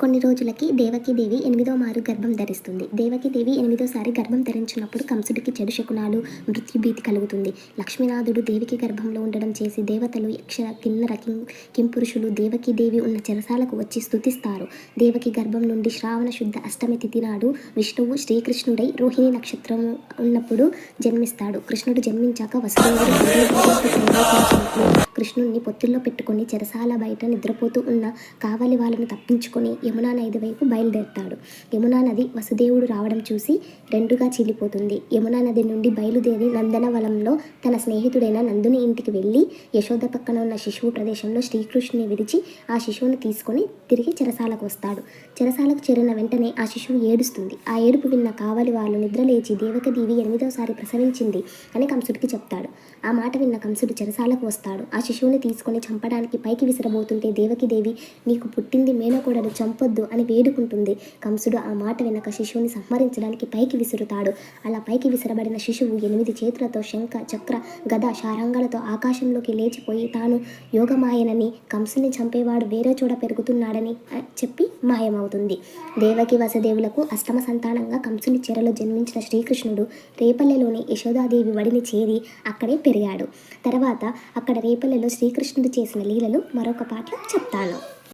కొన్ని రోజులకి దేవకీదేవి ఎనిమిదో మారు గర్భం ధరిస్తుంది. దేవకీదేవి ఎనిమిదోసారి గర్భం ధరించినప్పుడు కంసుడికి చెడు శకునాలు మృత్యుభీతి కలుగుతుంది. లక్ష్మీనాథుడు దేవికి గర్భంలో ఉండడం చేసి దేవతలు యక్ష కిన్నర కిం కింపురుషులు దేవకీదేవి ఉన్న చెరసాలకు వచ్చి స్తుతిస్తారు. దేవకి గర్భం నుండి శ్రావణ శుద్ధ అష్టమి తిథి నాడు విష్ణువు శ్రీకృష్ణుడై రోహిణి నక్షత్రం ఉన్నప్పుడు జన్మిస్తాడు. కృష్ణుడు జన్మించాక వసుదేవుడు కృష్ణుణ్ణి పొత్తుల్లో పెట్టుకొని చెరసాల బయట నిద్రపోతూ ఉన్న కావలి వాళ్ళను తప్పించుకొని యమునా నది వైపు బయలుదేరుతాడు. యమునా నది వసుదేవుడు రావడం చూసి రెండుగా చీలిపోతుంది. యమునా నది నుండి బయలుదేరి నందనవనంలో తన స్నేహితుడైన నందుని ఇంటికి వెళ్ళి యశోద పక్కన ఉన్న శిశువు ప్రదేశంలో శ్రీకృష్ణుని విడిచి ఆ శిశువుని తీసుకొని తిరిగి చెరసాలకు వస్తాడు. చెరసాలకు చేరిన వెంటనే ఆ శిశువు ఏడుస్తుంది. ఆ ఏడుపు విన్న కావలి వాళ్ళు నిద్రలేచి దేవక దీవి ఎనిమిదోసారి ప్రసవించింది అని కంసుడికి చెప్తాడు. ఆ మాట విన్న కంసుడు చెరసాలకు వస్తాడు. ఆ శిశువుని తీసుకొని చంపడానికి పైకి విసిరబోతుంటే దేవకిదేవి నీకు పుట్టింది మేనకోడలు చంపొద్దు అని వేడుకుంటుంది. కంసుడు ఆ మాట వినక శిశువుని సంహరించడానికి పైకి విసురుతాడు. అలా పైకి విసిరబడిన శిశువు ఎనిమిది చేతులతో శంఖ చక్ర గద శారంగాలతో ఆకాశంలోకి లేచిపోయి తాను యోగమాయనని కంసుని చంపేవాడు వేరే చోట పెరుగుతున్నాడని చెప్పి మాయమవుతుంది. దేవకి వసదేవులకు అష్టమ సంతానంగా కంసుని చెరలో జన్మించిన శ్రీకృష్ణుడు రేపల్లెలోని యశోదాదేవి వడిని చేరి అక్కడే పెరిగాడు. తర్వాత అక్కడ రేపల్లెలో శ్రీ శ్రీకృష్ణుడు చేసిన లీలలు మరొక పాటలో చెప్తాను.